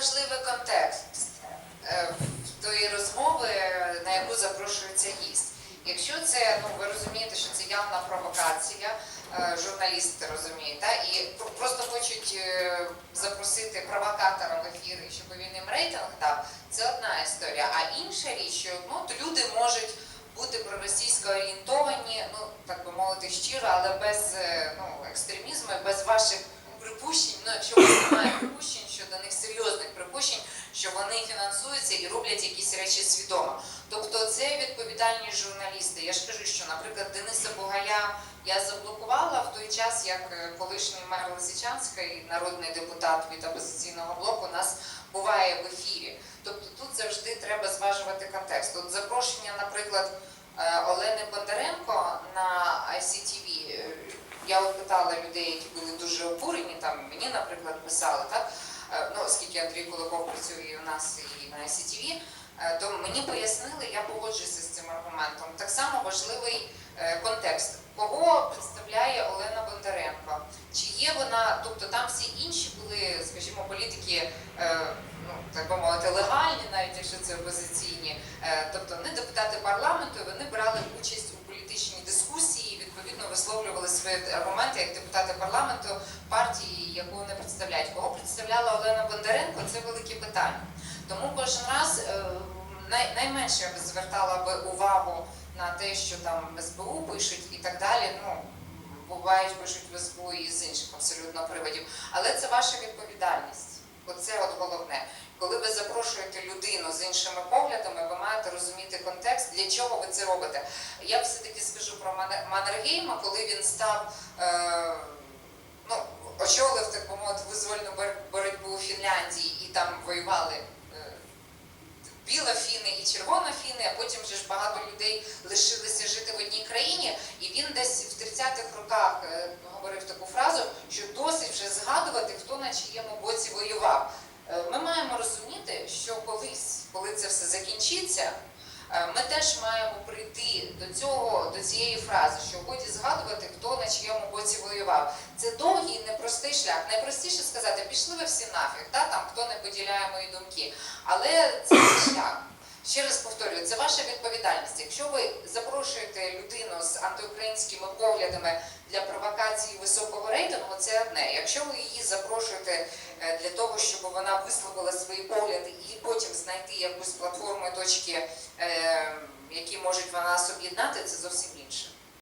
важливий контекст е, тої розмови, на яку запрошується гість. Якщо це, ну ви розумієте, що це явна провокація, е, журналісти розуміють, і просто хочуть е, запросити провокатора в ефір, щоб він їм рейтинг дав, це одна історія. А інша річ, що ну, люди можуть бути проросійсько орієнтовані, ну так би мовити, щиро, але без ну, екстремізму, без ваших припущень. Ну, якщо вас немає припущень щодо них серйозних припущень, що вони фінансуються і роблять якісь речі свідомо. Тобто це відповідальні журналісти. Я ж кажу, що, наприклад, Дениса Бугая я заблокувала в той час, як е, колишній мер Лисичанська і народний депутат від опозиційного блоку нас буває в ефірі. Тобто тут завжди треба зважувати контекст. От запрошення, наприклад, е, Олени Бондаренко на ICTV. е, Я питала людей, які були дуже обурені, там мені, наприклад, писали, так? Е, Ну, оскільки Андрій Куликов працює у нас і на ICTV, е, то мені пояснили, я погоджуюся з цим аргументом. Так само важливий е, контекст. Кого представляє Олена Бондаренко? Чи є вона, тобто там всі інші були, скажімо, політики, ну так би мовити, легальні, навіть якщо це опозиційні, тобто не депутати парламенту, вони брали участь у політичній дискусії, відповідно висловлювали свої аргументи як депутати парламенту яку вони представляють. Кого представляла Олена Бондаренко, це велике питання. Тому кожен раз е, найменше я би звертала би увагу на те, що там в СБУ пишуть і так далі. Ну бувають пишуть в СБУ і з інших абсолютно приводів. Але це ваша відповідальність. Оце от головне. Коли ви запрошуєте людину з іншими поглядами, ви маєте розуміти контекст, для чого ви це робите. Я все-таки скажу про Маннергейма, коли він став, е, очолив, так би мовити, визвольну боротьбу у Фінляндії і там воювали е, біла фіни і червона фіни, а потім вже ж багато людей лишилися жити в одній країні, і він десь в 30-х роках е, говорив таку фразу, що досить вже згадувати, хто на чиєму боці воював. Е, Ми маємо розуміти, що колись, коли це все закінчиться, ми теж маємо прийти до цього, до цієї фрази, що годі згадувати, хто на чиєму боці воював. Це довгий і непростий шлях. Найпростіше сказати, пішли ви всі нафіг, та, там, хто не поділяє мої думки. Але це шлях. Ще раз повторюю, це ваша відповідальність. Якщо ви запрошуєте людину з антиукраїнськими поглядами для провокації високого рейтингу, це одне. Якщо ви її запрошуєте е, для того, щоб вона висловила свої погляди і потім знайти якусь платформу точки, е, які можуть вона нас об'єднати, це зовсім інше.